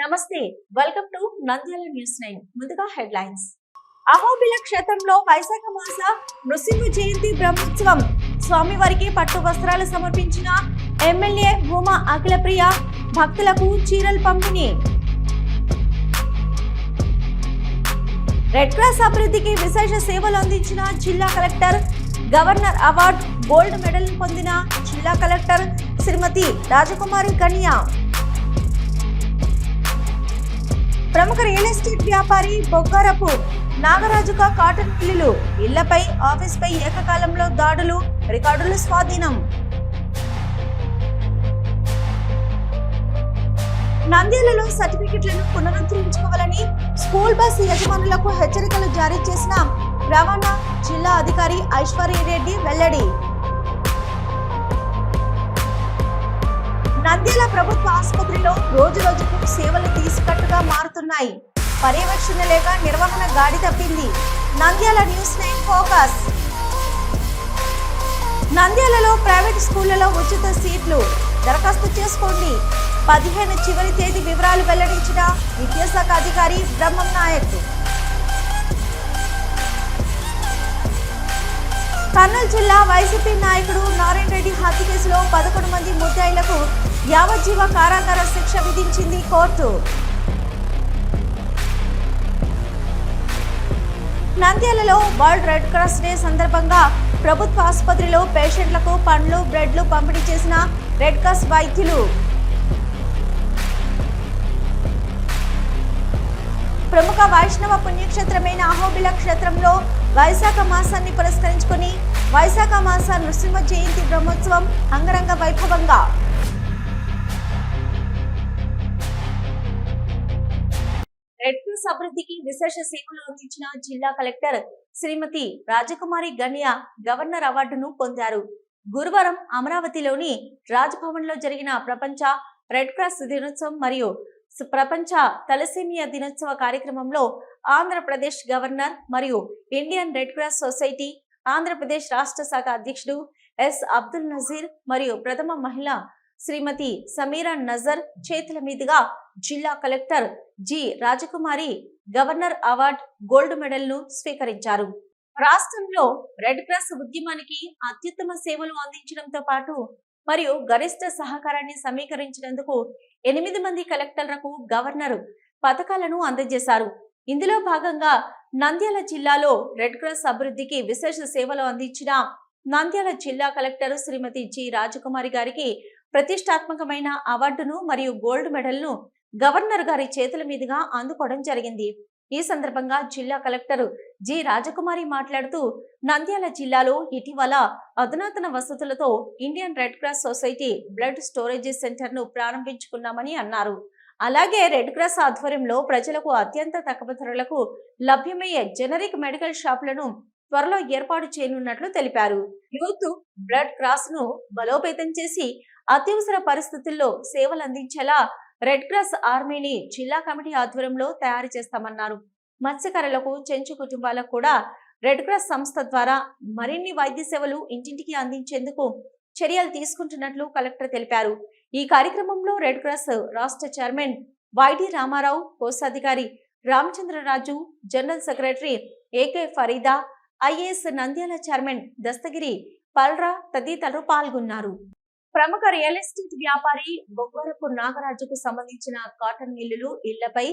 నమస్తే welcome to Nandyal news nine. ముందుగా headlines. Ahobila క్షేత్రంలో వైశాఖ మాస నృసింహ జయంతి బ్రహ్మోత్సవం. స్వామివారికి పట్టు వస్త్రాలు సమర్పించిన ఎమ్మెల్యే భూమా అఖిలప్రియ భక్తులకు చీరలు పంపిణీ. రెడ్ క్రాస్ అభివృద్ధికి విశేష సేవలు అందించిన జిల్లా collector governor award gold medal పొందిన జిల్లా కలెక్టర్ శ్రీమతి రాజకుమారి కన్యా. ప్రముఖ రియల్ ఎస్టేట్ వ్యాపారి బొగ్గారపు నాగరాజుక కాటన్ మిల్లులు ఇళ్ళపై ఆఫీస్పై ఏకకాలంలో దాడులు రికార్డులు స్వాధీనం. నంద్యాలలో సర్టిఫికెట్లను పునరుద్ధరించుకోవాలని స్కూల్ బస్ యజమానులకు హెచ్చరికలు జారీ చేసిన రవాణా జిల్లా అధికారి ఐశ్వర్య రెడ్డి వెల్లడి. నంద్యాల ప్రభుత్వ ఆసుపత్రిలో రోజు రోజుకు సేవలు తీసుకట్టుగా మారుతున్నాయి. పర్యవేక్షణ లేక నిర్వహణ గాడి తప్పింది. Nandyal news nine focus. నంద్యాలలో ప్రైవేట్ స్కూళ్ళలో ఉచిత సీట్లు. దరఖాస్తు చేసుకోండి. పదిహేను చివరి తేదీ వివరాలు వెల్లడించిన విద్యాశాఖ అధికారి బ్రహ్మం నాయక్. కర్నూలు జిల్లా వైసీపీ నాయకుడు నారాయణ రెడ్డి హత్య కేసులో పదకొండు మంది ముద్దాయిలకు యావజ్జీవ కారాగార శిక్ష విధించింది కోర్టు. నంద్యాలలో వరల్డ్ రెడ్ క్రాస్ డే సందర్భంగా ప్రభుత్వ ఆసుపత్రిలో పేషెంట్లకు పండ్లు బ్రెడ్లు పంపిణీ చేసిన రెడ్ క్రాస్ వైద్యులు. ప్రముఖ వైష్ణవ పుణ్యక్షేత్రమైన అహోబిల క్షేత్రంలో వైశాఖ మాసాన్ని పురస్కరించుకుని వైశాఖ మాస నృసింహ జయంతి బ్రహ్మోత్సవం అంగరంగ వైభవంగా రెడ్ అభివృద్ధికి విశేష సేవలు అందించిన జిల్లా కలెక్టర్ శ్రీమతి రాజకుమారి గణ్య గవర్నర్ అవార్డును పొందారు. గురువారం అమరావతిలోని రాజ్భవన్లో జరిగిన ప్రపంచ రెడ్ క్రాస్ దినోత్సవం మరియు ప్రపంచ తలసేమియా దినోత్సవ కార్యక్రమంలో ఆంధ్రప్రదేశ్ గవర్నర్ మరియు Indian red cross society Andhra Pradesh రాష్ట్ర శాఖ అధ్యక్షుడు ఎస్. అబ్దుల్ నజీర్ మరియు ప్రథమ మహిళ శ్రీమతి సమీరా నజర్ చేతుల మీదుగా జిల్లా collector G Rajakumari governor award gold మెడల్ను స్వీకరించారు. రాష్ట్రంలో రెడ్ క్రాస్ ఉద్యమానికి అత్యుత్తమ సేవలు అందించడంతో పాటు మరియు గరిష్ట సహకారాన్ని సమీకరించినందుకు ఎనిమిది మంది కలెక్టర్లకు గవర్నర్ పథకాలను అందజేశారు. ఇందులో భాగంగా నంద్యాల జిల్లాలో రెడ్ క్రాస్ అభివృద్ధికి విశేష సేవలు అందించిన నంద్యాల జిల్లా కలెక్టర్ శ్రీమతి జి రాజకుమారి గారికి ప్రతిష్టాత్మకమైన అవార్డును మరియు గోల్డ్ మెడల్ను గవర్నర్ గారి చేతుల మీదుగా అందుకోవడం జరిగింది. ఈ సందర్భంగా జిల్లా కలెక్టర్ జి. రాజకుమారి మాట్లాడుతూ నంద్యాల జిల్లాలో ఇటీవల అధునాతన వసతులతో Indian red cross society blood storage సెంటర్ను ప్రారంభించుకున్నామని అన్నారు. అలాగే రెడ్ క్రాస్ ఆధ్వర్యంలో ప్రజలకు అత్యంత తక్కువ ధరలకు లభ్యమయ్యే జనరిక్ మెడికల్ షాపులను త్వరలో ఏర్పాటు చేయనున్నట్లు తెలిపారు. యూత్ బ్లడ్ క్రాస్ను బలోపేతం చేసి అత్యవసర పరిస్థితుల్లో సేవలు అందించేలా రెడ్ క్రాస్ ఆర్మీని జిల్లా కమిటీ ఆధ్వర్యంలో తయారు చేస్తామన్నారు. మత్స్యకారులకు చెంచు కుటుంబాలకు కూడా రెడ్ క్రాస్ సంస్థ ద్వారా మరిన్ని వైద్య సేవలు ఇంటింటికి అందించేందుకు చర్యలు తీసుకుంటున్నట్లు కలెక్టర్ తెలిపారు. ఈ కార్యక్రమంలో రెడ్ క్రాస్ రాష్ట్ర చైర్మన్ వైడి రామారావు కోశాధికారి Ramachandraraju general secretary A K Farida IAS Nandyal chairman Dastagiri పల్రా తదితరులు పాల్గొన్నారు. ప్రముఖ రియల్ ఎస్టేట్ వ్యాపారి బొమ్మరపు నాగరాజుకు సంబంధించిన కాటన్ మిల్లులు ఇళ్ళపై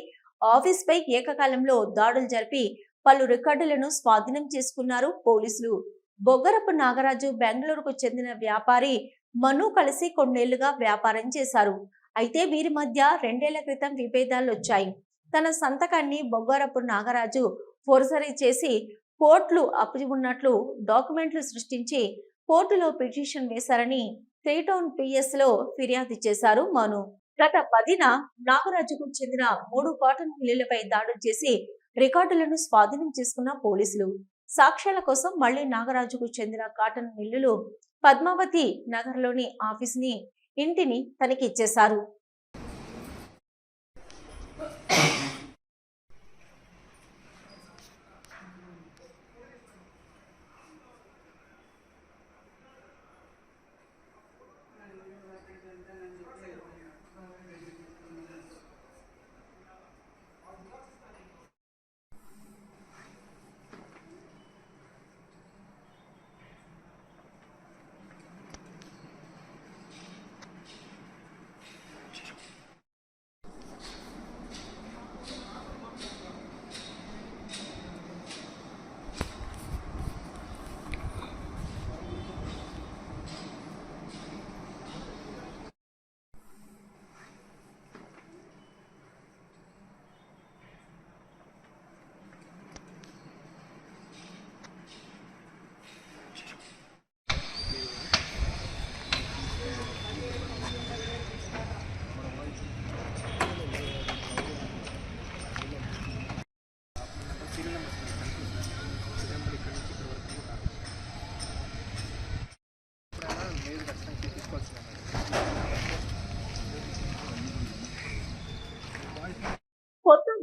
ఆఫీస్ పై ఏకకాలంలో దాడులు జరిపి పలు రికార్డులను స్వాధీనం చేసుకున్నారు పోలీసులు. బొగ్గరపు నాగరాజు బెంగళూరుకు చెందిన వ్యాపారి మను కలిసి కొన్నేళ్ళుగా వ్యాపారం చేశారు. అయితే వీరి మధ్య రెండేళ్ళ క్రితం విభేదాలు వచ్చాయి తన సంతకాన్ని బొగ్గరపు నాగరాజు ఫోర్సరీ చేసి కోర్టులు అప్పు ఉన్నట్లు డాక్యుమెంట్లు సృష్టించి కోర్టులో పిటిషన్ వేశారని త్రీ టౌన్ పిఎస్లో ఫిర్యాదు చేశారు మను. గత పదిన నాగరాజుకు చెందిన మూడు కాటన్ మిల్లులపై దాడులు చేసి రికార్డులను స్వాధీనం చేసుకున్న పోలీసులు. సాక్ష్యాల కోసం మళ్ళీ నాగరాజుకు చెందిన కాటన్ మిల్లులు పద్మావతి నగర్లోని ఆఫీస్ని ఇంటిని ఇంటిని చేశారు.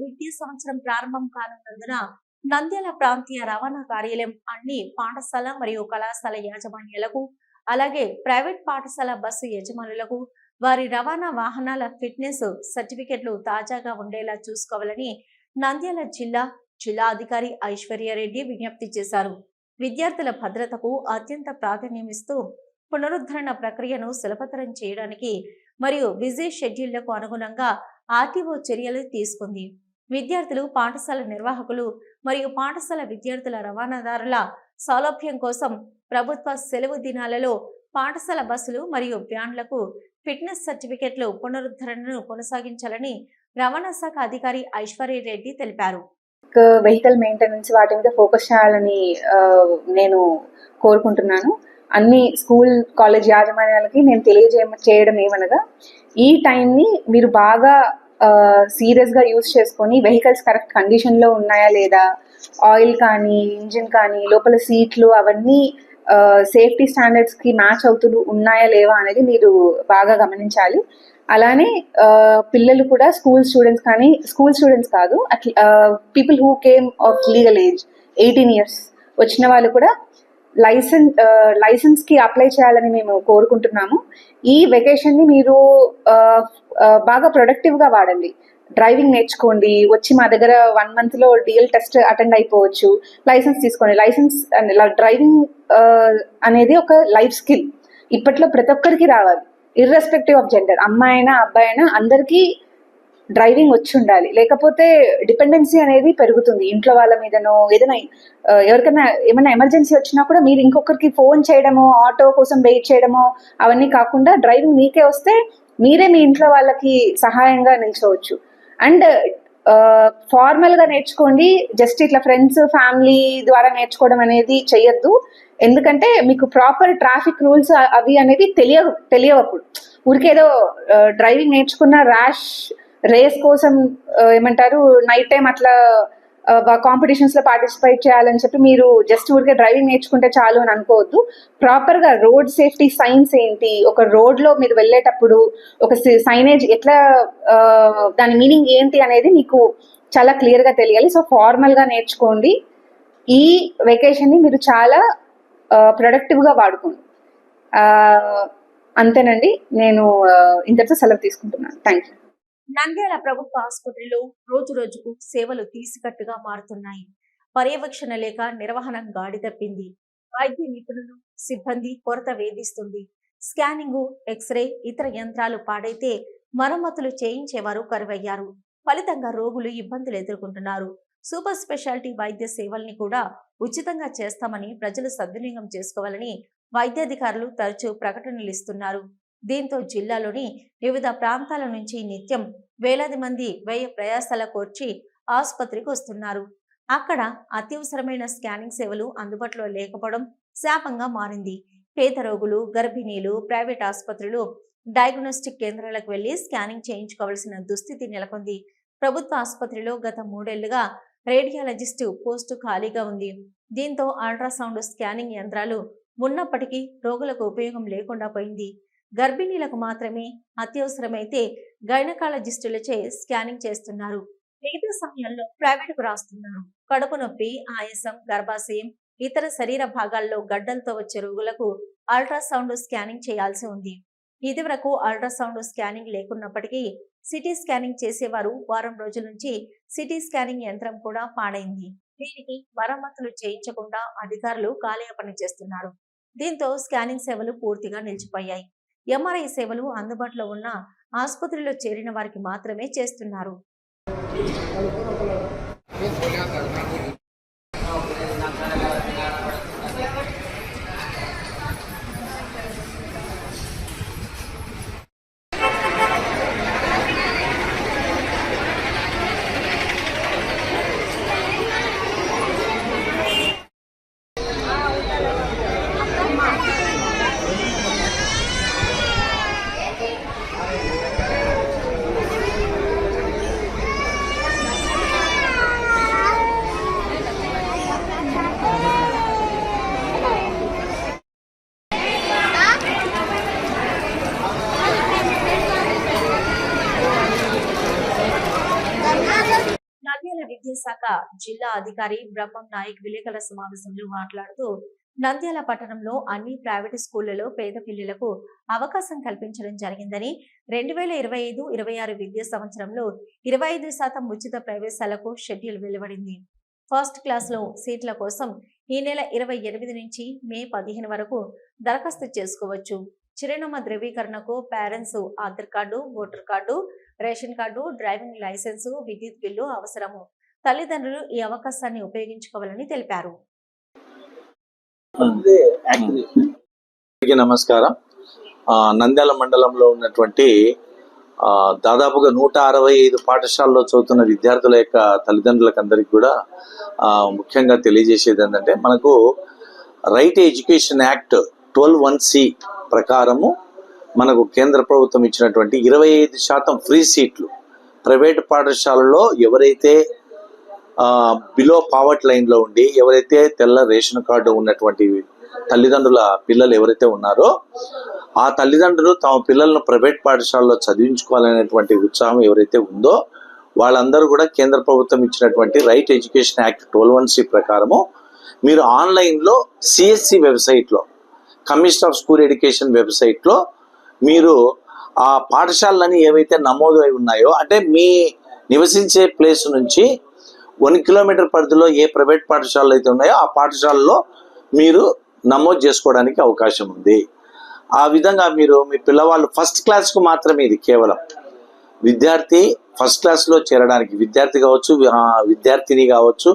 విద్యా సంవత్సరం ప్రారంభం కానున్నందున నంద్యాల ప్రాంతీయ రవాణా కార్యాలయం అన్ని పాఠశాల మరియు కళాశాల యాజమాన్యాలకు అలాగే ప్రైవేట్ పాఠశాల బస్సు యజమానులకు వారి రవాణా వాహనాల ఫిట్నెస్ సర్టిఫికెట్లు తాజాగా ఉండేలా చూసుకోవాలని నంద్యాల జిల్లా జిల్లా అధికారి ఐశ్వర్యారెడ్డి విజ్ఞప్తి చేశారు. విద్యార్థుల భద్రతకు అత్యంత ప్రాధాన్యమిస్తూ పునరుద్ధరణ ప్రక్రియను సులభతరం చేయడానికి మరియు బిజీ షెడ్యూళ్ళకు అనుగుణంగా ఆర్టీఓ చర్యలు తీసుకుంది. విద్యార్థులు పాఠశాల నిర్వాహకులు మరియు పాఠశాల విద్యార్థుల రవాణాదారుల సౌలభ్యం కోసం ప్రభుత్వ సెలవు దినాలలో పాఠశాల బస్సులు మరియు వ్యాన్లకు ఫిట్నెస్ సర్టిఫికెట్లు పునరుద్ధరణను కొనసాగించాలని రవాణా శాఖ అధికారి ఐశ్వర్య రెడ్డి తెలిపారు. వెహికల్ మెయింటెనెన్స్ వాటి మీద ఫోకస్ చేయాలని నేను కోరుకుంటున్నాను. అన్ని స్కూల్ కాలేజ్ యాజమాన్యాలకి నేను తెలియజేయ చేయడం ఏమనగా ఈ టైంని మీరు బాగా సీరియస్గా యూస్ చేసుకొని వెహికల్స్ కరెక్ట్ కండిషన్లో ఉన్నాయా లేదా? ఆయిల్ కానీ ఇంజిన్ కానీ లోపల సీట్లు అవన్నీ సేఫ్టీ స్టాండర్డ్స్కి మ్యాచ్ అవుతూ ఉన్నాయా లేవా అనేది మీరు బాగా గమనించాలి. అలానే పిల్లలు కూడా స్కూల్ స్టూడెంట్స్ కానీ స్కూల్ స్టూడెంట్స్ కాదు అట్లా people who came of legal age eighteen years వచ్చిన వాళ్ళు కూడా లైసెన్స్ లైసెన్స్కి అప్లై చేయాలని మేము కోరుకుంటున్నాము. ఈ వెకేషన్ని మీరు బాగా ప్రొడక్టివ్గా వాడండి. డ్రైవింగ్ నేర్చుకోండి. వచ్చి మా దగ్గర వన్ మంత్లో డిఎల్ టెస్ట్ అటెండ్ అయిపోవచ్చు. లైసెన్స్ తీసుకోండి. లైసెన్స్ డ్రైవింగ్ అనేది ఒక లైఫ్ స్కిల్ ఇప్పట్లో ప్రతి ఒక్కరికి రావాలి. ఇర్రెస్పెక్టివ్ ఆఫ్ జెండర్ అమ్మాయి అయినా అబ్బాయి అయినా అందరికీ డ్రైవింగ్ వచ్చి ఉండాలి. లేకపోతే డిపెండెన్సీ అనేది పెరుగుతుంది. ఇంట్లో వాళ్ళ మీదనో ఏదైనా ఎవరికైనా ఏమైనా ఎమర్జెన్సీ వచ్చినా కూడా మీరు ఇంకొకరికి ఫోన్ చేయడమో ఆటో కోసం వెయిట్ చేయడమో అవన్నీ కాకుండా డ్రైవింగ్ మీకే వస్తే మీరే మీ ఇంట్లో వాళ్ళకి సహాయంగా నిల్చోవచ్చు. అండ్ ఫార్మల్గా నేర్చుకోండి. జస్ట్ ఇట్లా ఫ్రెండ్స్ ఫ్యామిలీ ద్వారా నేర్చుకోవడం అనేది చెయ్యొద్దు. ఎందుకంటే మీకు ప్రాపర్ ట్రాఫిక్ రూల్స్ అవి అనేవి తెలియ తెలియవప్పుడు. ఊరికేదో డ్రైవింగ్ నేర్చుకున్న ర్యాష్ రేస్ కోసం ఏమంటారు నైట్ టైం అట్లా కాంపిటీషన్స్లో పార్టిసిపేట్ చేయాలని చెప్పి మీరు జస్ట్ ఊరికే డ్రైవింగ్ నేర్చుకుంటే చాలు అని అనుకోవద్దు. ప్రాపర్గా రోడ్ సేఫ్టీ సైన్స్ ఏంటి? ఒక రోడ్లో మీరు వెళ్ళేటప్పుడు ఒక సైనేజ్ ఎట్లా దాని మీనింగ్ ఏంటి అనేది మీకు చాలా క్లియర్గా తెలియాలి. సో ఫార్మల్గా నేర్చుకోండి. ఈ వెకేషన్ని మీరు చాలా ప్రొడక్టివ్గా వాడుకోండి. అంతేనండి. నేను ఇంతటితో సెలవు తీసుకుంటున్నాను. థ్యాంక్ యూ నంద్యాల ప్రభుత్వ ఆసుపత్రిలో రోజు రోజుకు సేవలు తీసికట్టుగా మారుతున్నాయి. పర్యవేక్షణ లేక నిర్వహణ గాడి తప్పింది. వైద్య నిపుణులు సిబ్బంది కొరత వేధిస్తుంది. స్కానింగ్ ఎక్స్రే ఇతర యంత్రాలు పాడైతే మరమ్మతులు చేయించేవారు కరువయ్యారు. ఫలితంగా రోగులు ఇబ్బందులు ఎదుర్కొంటున్నారు. సూపర్ స్పెషాలిటీ వైద్య సేవల్ని కూడా ఉచితంగా చేస్తామని ప్రజలు సద్వినియోగం చేసుకోవాలని వైద్యాధికారులు తరచూ ప్రకటనలు ఇస్తున్నారు. దీంతో జిల్లాలోని వివిధ ప్రాంతాల నుంచి నిత్యం వేలాది మంది వ్యయ ప్రయాసాల కోర్చి ఆసుపత్రికి వస్తున్నారు. అక్కడ అత్యవసరమైన స్కానింగ్ సేవలు అందుబాటులో లేకపోవడం శాపంగా మారింది. పేద రోగులు గర్భిణీలు ప్రైవేట్ ఆసుపత్రులు డయాగ్నోస్టిక్ కేంద్రాలకు వెళ్ళి స్కానింగ్ చేయించుకోవాల్సిన దుస్థితి నెలకొంది. ప్రభుత్వ ఆసుపత్రిలో గత మూడేళ్ళుగా రేడియాలజిస్టు పోస్టు ఖాళీగా ఉంది. దీంతో అల్ట్రాసౌండ్ స్కానింగ్ యంత్రాలు ఉన్నప్పటికీ రోగులకు ఉపయోగం లేకుండా పోయింది. గర్భిణీలకు మాత్రమే అత్యవసరమైతే గైనకాలజిస్టులచే స్కానింగ్ చేస్తున్నారు. మిగతా సమయంలో ప్రైవేటుకు రాస్తున్నారు. కడుపు నొప్పి ఆయాసం గర్భాశయం ఇతర శరీర భాగాల్లో గడ్డలతో వచ్చే రోగులకు అల్ట్రాసౌండ్ స్కానింగ్ చేయాల్సి ఉంది. ఇదివరకు అల్ట్రాసౌండ్ స్కానింగ్ లేకున్నప్పటికీ సిటీ స్కానింగ్ చేసేవారు వారం రోజుల నుంచి సిటీ స్కానింగ్ యంత్రం కూడా పాడైంది. దీనికి మరమ్మతులు చేయించకుండా అధికారులు కాలయాపన చేస్తున్నారు. దీంతో స్కానింగ్ సేవలు పూర్తిగా నిలిచిపోయాయి. ఎంఆర్ఐ సేవలు అందుబాటులో ఉన్న ఆసుపత్రిలో చేరిన వారికి మాత్రమే చేస్తున్నారు. జిల్లా అధికారి బ్రహ్మం నాయక్ విలేకరుల సమావేశంలో మాట్లాడుతూ నంద్యాల పట్టణంలో అన్ని ప్రైవేటు స్కూళ్ళలో పేద పిల్లలకు అవకాశం కల్పించడం జరిగిందని రెండు వేల ఇరవై ఐదు ఇరవై ఆరు విద్యా సంవత్సరంలో ఇరవై ఐదు శాతం ఉచిత ప్రవేశాలకు షెడ్యూల్ వెలువడింది. ఫస్ట్ క్లాస్లో సీట్ల కోసం ఈ నెల ఇరవై ఎనిమిది నుంచి మే పదిహేను వరకు దరఖాస్తు చేసుకోవచ్చు. చిరునామా ధృవీకరణకు parents Aadhaar card voter card ration card driving licence విద్యుత్ బిల్లు అవసరము. తల్లిదండ్రులు ఈ అవకాశాన్ని ఉపయోగించుకోవాలని తెలిపారు. నమస్కారం. నంద్యాల మండలంలో ఉన్నటువంటి దాదాపుగా నూట అరవై ఐదు పాఠశాలలో చదువుతున్న విద్యార్థుల యొక్క తల్లిదండ్రులకు అందరికీ కూడా ముఖ్యంగా తెలియజేసేది ఏంటంటే మనకు right education act twelve one C ప్రకారము మనకు కేంద్ర ప్రభుత్వం ఇచ్చినటువంటి ఇరవై ఐదు శాతం ఫ్రీ సీట్లు ప్రైవేట్ పాఠశాలలో ఎవరైతే బిలో పావర్టీ లైన్లో ఉండి ఎవరైతే తెల్ల రేషన్ కార్డు ఉన్నటువంటి తల్లిదండ్రుల పిల్లలు ఎవరైతే ఉన్నారో ఆ తల్లిదండ్రులు తమ పిల్లలను ప్రైవేట్ పాఠశాలలో చదివించుకోవాలనేటువంటి ఉత్సాహం ఎవరైతే ఉందో వాళ్ళందరూ కూడా కేంద్ర ప్రభుత్వం ఇచ్చినటువంటి right education act twelve one C ప్రకారము మీరు ఆన్లైన్లో సిఎస్సి వెబ్సైట్లో కమిషన్ ఆఫ్ స్కూల్ ఎడ్యుకేషన్ వెబ్సైట్లో మీరు ఆ పాఠశాలలని ఏవైతే నమోదు అయి ఉన్నాయో అంటే మీ నివసించే ప్లేస్ నుంచి వన్ కిలోమీటర్ పరిధిలో ఏ ప్రైవేట్ పాఠశాలలు అయితే ఉన్నాయో ఆ పాఠశాలలో మీరు నమోదు చేసుకోవడానికి అవకాశం ఉంది. ఆ విధంగా మీరు మీ పిల్లవాళ్ళు ఫస్ట్ క్లాస్కు మాత్రమే ఇది కేవలం. విద్యార్థి ఫస్ట్ క్లాస్లో చేరడానికి విద్యార్థి కావచ్చు విద్యార్థిని కావచ్చు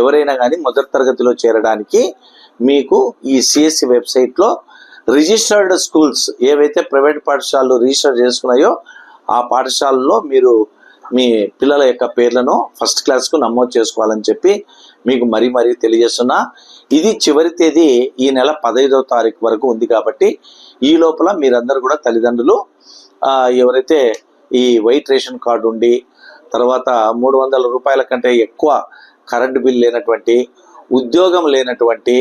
ఎవరైనా కానీ మొదటి తరగతిలో చేరడానికి మీకు ఈ సిఎస్సి వెబ్సైట్లో రిజిస్టర్డ్ స్కూల్స్ ఏవైతే ప్రైవేట్ పాఠశాలలు రిజిస్టర్ చేసుకున్నాయో ఆ పాఠశాలలో మీరు మీ పిల్లల యొక్క పేర్లను ఫస్ట్ క్లాస్కు నమోదు చేసుకోవాలని చెప్పి మీకు మరీ మరీ తెలియజేస్తున్నా. ఇది చివరి తేదీ ఈ నెల పదహైదవ తారీఖు వరకు ఉంది కాబట్టి ఈ లోపల మీరందరూ కూడా తల్లిదండ్రులు ఎవరైతే ఈ వైట్ రేషన్ కార్డు ఉండి తర్వాత మూడు వందల రూపాయల కంటే ఎక్కువ కరెంటు బిల్ లేనటువంటి ఉద్యోగం లేనటువంటి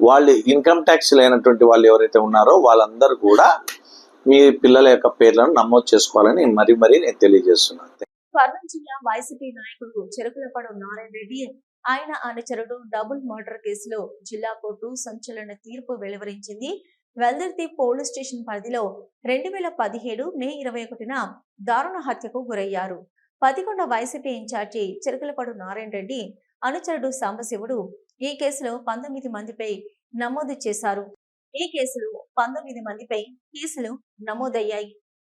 వాళ్ళు ఇన్కమ్ ట్యాక్స్ లేనటువంటి వాళ్ళు ఎవరైతే ఉన్నారో వాళ్ళందరూ కూడా మీ పిల్లల యొక్క పేర్లను నమోదు చేసుకోవాలని మరీ మరీ నేను తెలియజేస్తున్నాను కర్నూలు జిల్లా వైసీపీ నాయకుడు చెరుకులపడు నారాయణ రెడ్డి ఆయన అనుచరుడు డబుల్ మర్డర్ కేసులో జిల్లా కోర్టు సంచలన తీర్పు వెలువరించింది. వెల్దర్తి పోలీస్ స్టేషన్ పరిధిలో రెండు వేల పదిహేడు మే ఇరవై ఒకటిన దారుణ హత్యకు గురయ్యారు. పదికొండ వైసీపీ ఇన్ఛార్జి చెరుకులపడు నారాయణ రెడ్డి అనుచరుడు సాంబశివుడు ఈ కేసులో పంతొమ్మిది మందిపై నమోదు చేశారు. ఈ కేసులో పంతొమ్మిది మందిపై కేసులు నమోదయ్యాయి.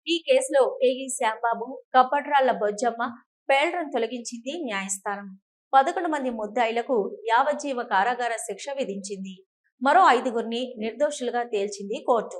ఈ కేసులో కేఈ శాంబాబు కప్పట్రాళ్ళ బొజ్జమ్మ పేల్రను తొలగించింది న్యాయస్థానం. పదకొండు మంది ముద్దాయిలకు యావజ్జీవ కారాగార శిక్ష విధించింది. మరో ఐదుగురిని నిర్దోషులుగా తేల్చింది కోర్టు.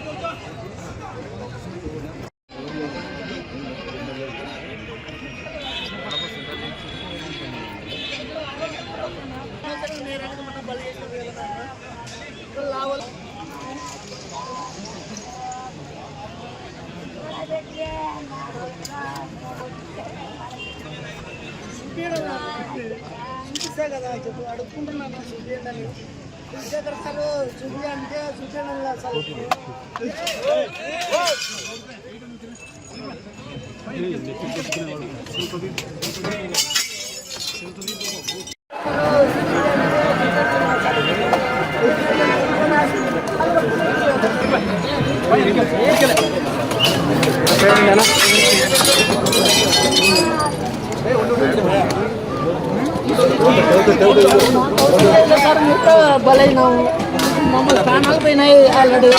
చూసే కదా చెప్పు అడుక్కుంటున్నాను చూపించండి చూసేకర్ సార్ చూపి అంటే చూపించండి అసలు సార్ ముక్క బలైనాము మమ్మల్ని ప్రాణాలు పోయినాయి ఆల్రెడీ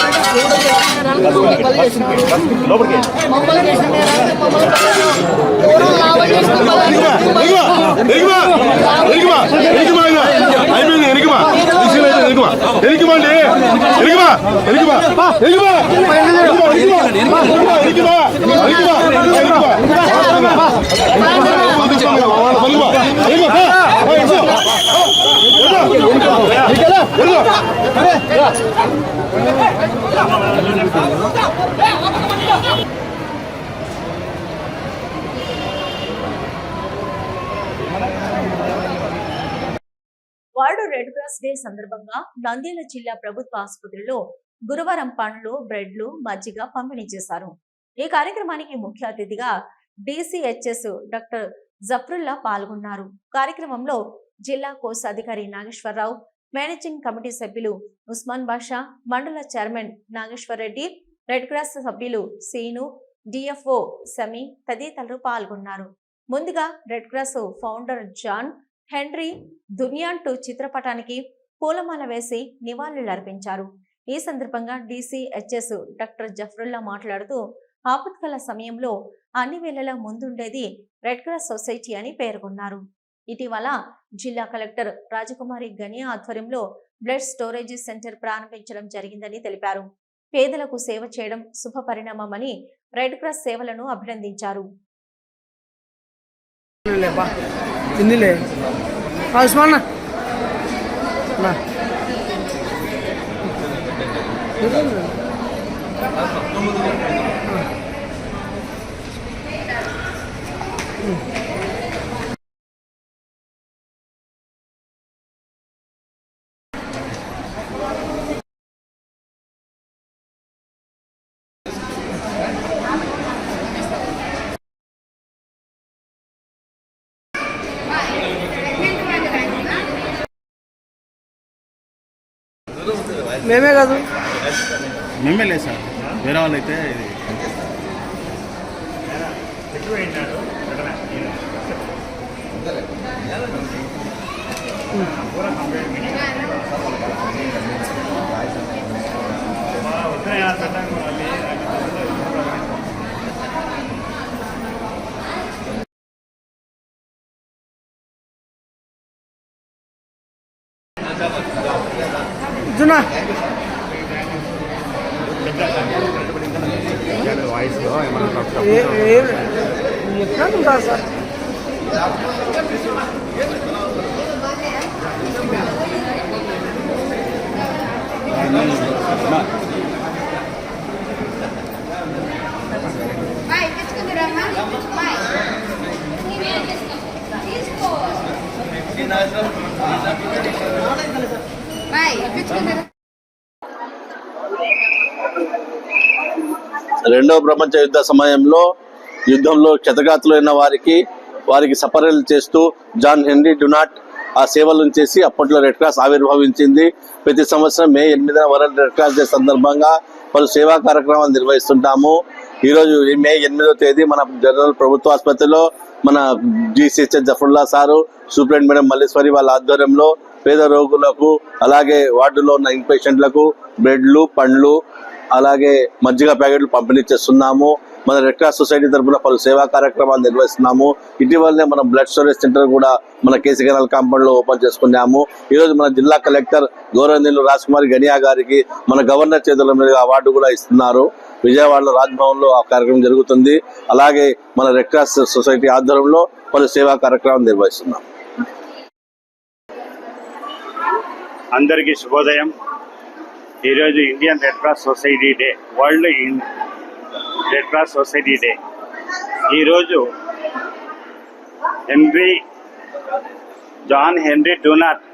బలి చేసినాడు మమ్మల్ని మమ్మల్ని బలి వరల్డ్ రెడ్ క్రాస్ డే సందర్భంగా నంద్యాల జిల్లా ప్రభుత్వ ఆసుపత్రిలో గురువారం పండ్లు బ్రెడ్లు మజ్జిగ పంపిణీ చేశారు. ఈ కార్యక్రమానికి ముఖ్య అతిథిగా డిసిహెచ్ఎస్ డాక్టర్ జఫ్రుల్లా పాల్గొన్నారు. కార్యక్రమంలో జిల్లా కోశాధికారి నాగేశ్వరరావు మేనేజింగ్ కమిటీ సభ్యులు ఉస్మాన్ బాషా మండల chairman Nageshwar Reddy red cross సభ్యులు సీను డిఎఫ్ఓ సమీ తదితరులు పాల్గొన్నారు. ముందుగా red cross founder John Henry Dunant to చిత్రపటానికి పూలమాల వేసి నివాళులర్పించారు. ఈ సందర్భంగా డిసిహెచ్ఎస్ డాక్టర్ జఫ్రుల్లా మాట్లాడుతూ ఆపత్కాల సమయంలో అన్ని వేళలా ముందుండేది రెడ్ క్రాస్ సొసైటీ అని పేర్కొన్నారు. ఇటీవల జిల్లా కలెక్టర్ రాజకుమారి గనియా ఆధ్వర్యంలో బ్లడ్ స్టోరేజ్ సెంటర్ ప్రారంభించడం జరిగిందని తెలిపారు. పేదలకు సేవ చేయడం శుభ పరిణామమని రెడ్ క్రాస్ సేవలను అభినందించారు. మేమే కాదు. మేమే లేదు సార్. వేరే వాళ్ళు అయితే ఇది జునా ఏ- ఏ- ఎక్కడ ఉంటారు సార్ Vai, తెచ్చుకుందిరమ్మా బాయ్ తీసుకో బాయ్ తెచ్చుకుందిరా రెండవ ప్రపంచ యుద్ధ సమయంలో యుద్ధంలో క్షతగాతులైన వారికి వారికి సపరలు చేస్తూ జాన్ హెన్రీ డునాట్ ఆ సేవలను చేసి అప్పట్లో రెడ్ క్రాస్ ఆవిర్భవించింది. ప్రతి సంవత్సరం మే ఎనిమిదిన వరల్డ్ రెడ్ క్రాస్ డే సందర్భంగా పలు సేవా కార్యక్రమాలు నిర్వహిస్తుంటాము. ఈరోజు ఈ మే ఎనిమిదో తేదీ మన జనరల్ ప్రభుత్వ ఆసుపత్రిలో మన GCH Zafarullah sir సూపరింట్ madam Malleswari వాళ్ళ ఆధ్వర్యంలో పేద రోగులకు అలాగే వార్డులో ఉన్న ఇన్ పేషెంట్లకు బ్రెడ్లు పండ్లు అలాగే మజ్జిగ ప్యాకెట్లు పంపిణీ చేస్తున్నాము. మన రెడ్ క్రాస్ సొసైటీ తరఫున పలు సేవా కార్యక్రమాలు నిర్వహిస్తున్నాము. ఇటీవలనే మనం బ్లడ్ స్టోరేజ్ సెంటర్ కూడా మన కేసీ కెనాల్ కాంపౌండ్లో ఓపెన్ చేసుకున్నాము. ఈరోజు మన జిల్లా కలెక్టర్ గౌరవనీయులు రాజ్ కుమార్ గనియా గారికి మన గవర్నర్ చేతుల మీద అవార్డు కూడా ఇస్తున్నారు. విజయవాడలో రాజ్భవన్లో ఆ కార్యక్రమం జరుగుతుంది. అలాగే మన రెడ్ క్రాస్ సొసైటీ ఆధ్వర్యంలో పలు సేవా కార్యక్రమాలు నిర్వహిస్తున్నాం అందరికీ శుభోదయం. ఈరోజు Indian red cross society day world in red cross society day ఈరోజు హెన్రీ జాన్ హెన్రీ డూనాట్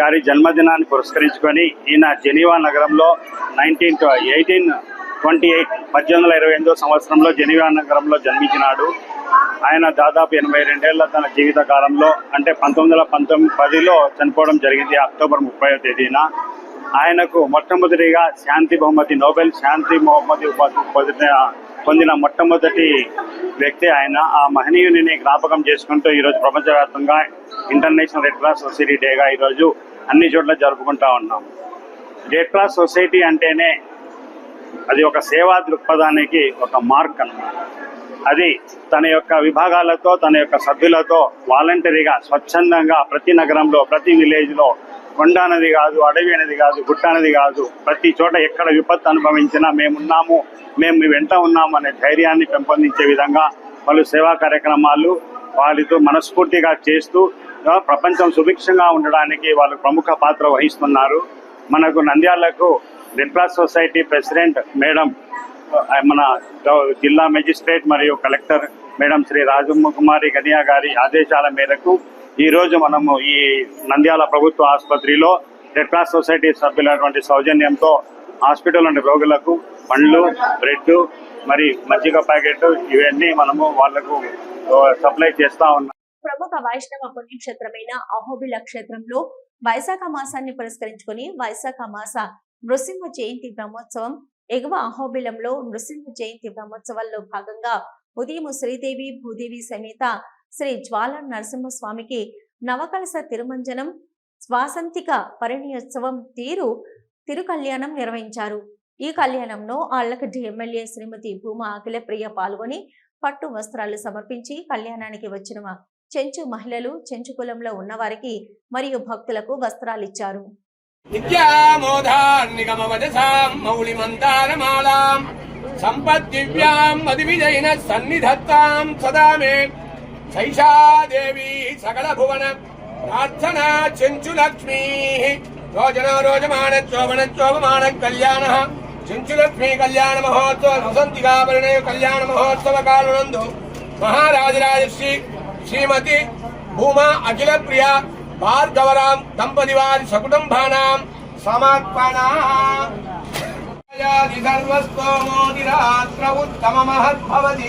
గారి జన్మదినాన్ని పురస్కరించుకొని ఈయన జెనీవా నగరంలో నైన్టీన్ ఎయిటీన్ ట్వంటీ ఎయిట్ పద్దెనిమిది వందల ఇరవై ఎనిమిదో సంవత్సరంలో జెనీవా నగరంలో జన్మించినాడు. ఆయన దాదాపు ఎనభై రెండేళ్ళ తన జీవిత కాలంలో అంటే పంతొమ్మిది వందల పంతొమ్మిది పదిలో చనిపోవడం జరిగింది అక్టోబర్ ముప్పై తేదీన. ఆయనకు మొట్టమొదటిగా శాంతి బహుమతి నోబెల్ శాంతి బహుమతి ఉపాధి పొందిన పొందిన మొట్టమొదటి వ్యక్తి ఆయన. ఆ మహనీయుని జ్ఞాపకం చేసుకుంటూ ఈరోజు ప్రపంచవ్యాప్తంగా ఇంటర్నేషనల్ రెడ్ క్రాస్ సొసైటీ డేగా ఈరోజు అన్ని చోట్ల జరుపుకుంటా ఉన్నాం. రెడ్ క్రాస్ సొసైటీ అంటేనే అది ఒక సేవా దృక్పథానికి ఒక మార్క్ అన్నమాట. అది తన యొక్క విభాగాలతో తన యొక్క సభ్యులతో వాలంటరీగా స్వచ్ఛందంగా ప్రతి నగరంలో ప్రతి విలేజ్లో కొండ అనేది కాదు అడవి అనేది కాదు గుట్ట అనేది కాదు. ప్రతి చోట ఎక్కడ విపత్తు అనుభవించినా మేమున్నాము మేము వెంట ఉన్నాము అనే ధైర్యాన్ని పెంపొందించే విధంగా పలు సేవా కార్యక్రమాలు వాళ్ళతో మనస్ఫూర్తిగా చేస్తూ ప్రపంచం సుభిక్షంగా ఉండడానికి వాళ్ళు ప్రముఖ పాత్ర వహిస్తున్నారు. మనకు నంద్యాలకు red cross society president madam మన జిల్లా మెజిస్ట్రేట్ మరియు కలెక్టర్ మేడం శ్రీ రాజమ్మ కుమారి గనియా గారి ఆదేశాల మేరకు ఈ రోజు మనము ఈ నంద్యాల ప్రభుత్వ ఆసుపత్రిలో రెడ్ క్రాస్ సొసైటీ సభ్యులైనటువంటి సౌజన్యంతో హాస్పిటల్ నుండి రోగులకు పండ్లు బ్రెడ్ మరి మజ్జిగ ప్యాకెట్ ఇవన్నీ మనము వాళ్ళకు సప్లై చేస్తా ఉన్నాం. ప్రముఖ వైష్ణవ పుణ్యక్షేత్రమైన అహోబిల క్షేత్రంలో వైశాఖ మాసాన్ని పురస్కరించుకుని వైశాఖ మాస నృసింహ జయంతి బ్రహ్మోత్సవం ఎగువ అహోబిలంలో నృసింహ జయంతి బ్రహ్మోత్సవాల్లో భాగంగా ఉదయం శ్రీదేవి భూదేవి సమేత శ్రీ జ్వాల నరసింహస్వామికి నవకలస తిరుమంజనం స్వాసంతిక పరిణయోత్సవం తీరు తిరుకల్యాణం నిర్వహించారు. ఈ కళ్యాణంలో ఆళ్ళగడ్డ ఎమ్మెల్యే శ్రీమతి భూమా అఖిలప్రియ పాల్గొని పట్టు వస్త్రాలు సమర్పించి కళ్యాణానికి వచ్చిన చెంచు మహిళలు చెంచు కులంలో ఉన్నవారికి మరియు భక్తులకు వస్త్రాలిచ్చారు నిత్యామోధాన్నిగమవదసాం మౌళిమంతారమాలాం సంపద్దివ్యాం సన్నిధత్తాం. సదా మే శైషాదేవి సకల భువన ప్రార్థన చెంచు లక్ష్మీ. రోజన రోజమాన చోభన చోభమాన కళ్యాణ. చెంచులక్ష్మీ కళ్యాణ మహోత్సవ వసంతిగా పరిణయ కళ్యాణ మహోత్సవ కాలనందు మహారాజరాజశ్రీ శ్రీమతి భూమా అఖిల ప్రియ భార్గవరాం దంపతి వారి సకుటుంబానాం సమర్పణ సర్వస్తోమోదిరాత్ర ఉత్తమ మహద్భవతి.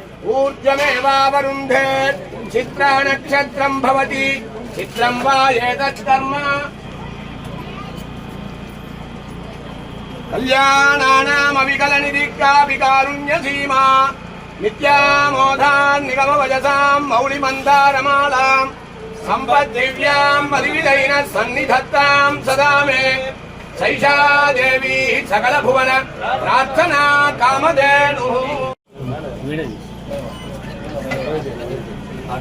ऊर्जमेवावरुन्धे। चित्रानक्षत्रम् भवति। चित्रम् वा एतत्कर्म। कल्याणानामविकलनिधिक्काभिकारुण्यसीमा नित्यामोधान्निगमवजसाम् मौलिमन्दारमालाम्। सम्पद्दिव्याम् मदिविदैनः सन्निधत्ताम् सदा मे। सैषा देवी सकलभुवन। प्रार्थना कामधेनुः।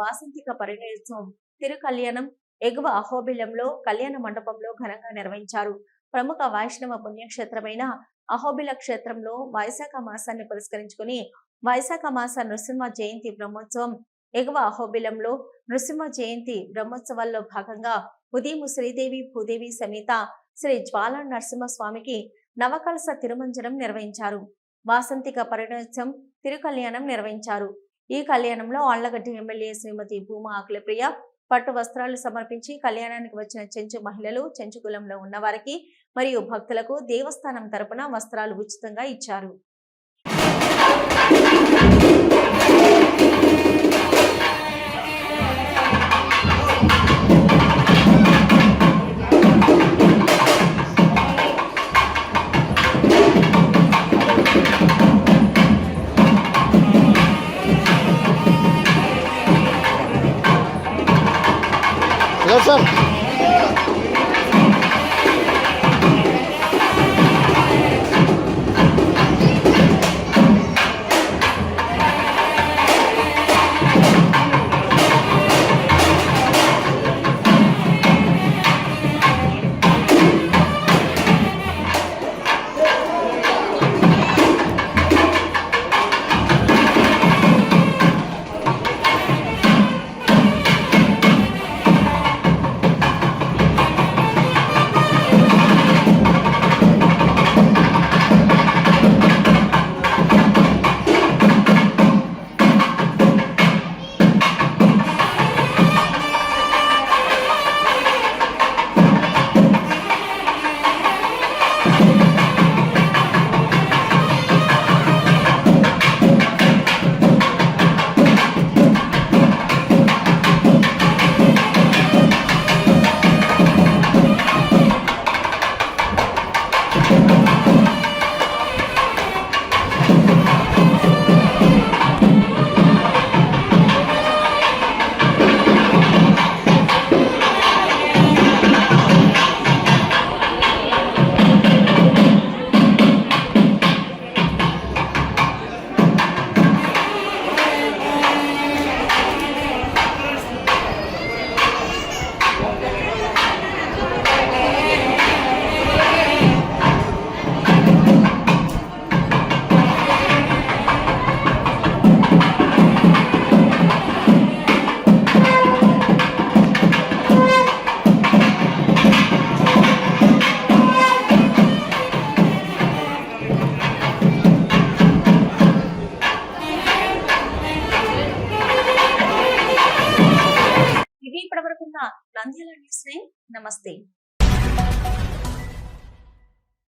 వాసంతిక పరిణయోత్సవం తిరు కళ్యాణం ఎగువ అహోబిలంలో కళ్యాణ మండపంలో ఘనంగా నిర్వహించారు. ప్రముఖ వైష్ణవ పుణ్యక్షేత్రమైన అహోబిల క్షేత్రంలో వైశాఖ మాసాన్ని పురస్కరించుకుని వైశాఖ మాస నృసింహ జయంతి బ్రహ్మోత్సవం ఎగువ అహోబిలంలో నృసింహ జయంతి బ్రహ్మోత్సవాల్లో భాగంగా ఉదయం శ్రీదేవి భూదేవి సమేత శ్రీ జ్వాల నరసింహస్వామికి నవకలస తిరుమంజనం నిర్వహించారు. వాసంతిక పరిణోత్సవం తిరుకల్యాణం నిర్వహించారు. ఈ కళ్యాణంలో ఆళ్ళగడ్డ ఎమ్మెల్యే శ్రీమతి భూమా ఆకులప్రియ పట్టు వస్త్రాలు సమర్పించి కళ్యాణానికి వచ్చిన చెంచు మహిళలు చెంచు కులంలో ఉన్నవారికి మరియు భక్తులకు దేవస్థానం తరపున వస్త్రాలు ఉచితంగా ఇచ్చారు.